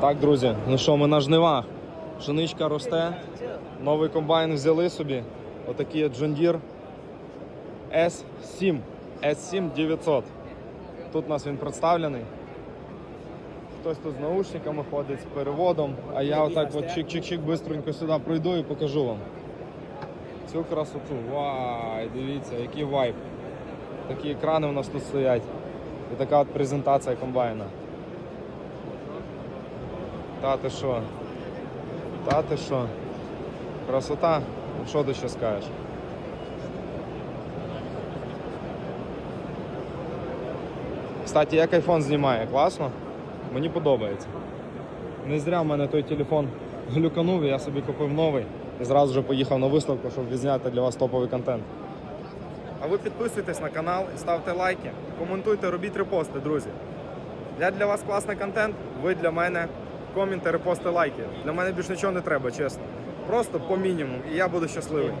Так, друзі, ну що, ми на жнивах. Пшеничка росте. Новий комбайн взяли собі. Отакий от John Deere S7. S7 900. Тут у нас він представлений. Хтось тут з наушниками ходить, з переводом, а я отак от чик-чик-чик бистренько сюди пройду і покажу вам. Цю красоту. Вай, дивіться, який вайб. Такі екрани у нас тут стоять. І така от презентація комбайна. Та ти що? Та ти що? Красота? Що ти ще скажеш? Кстати, як iPhone знімає, класно? Мені подобається. Не зря в мене той телефон глюканув, я собі купив новий і зразу вже поїхав на виставку, щоб відзняти для вас топовий контент. А ви підписуйтесь на канал ставте лайки, коментуйте, робіть репости, друзі. Я для вас класний контент, ви для мене коменти, репости, лайки. Для мене більш нічого не треба, чесно. Просто по мінімуму, і я буду щасливий.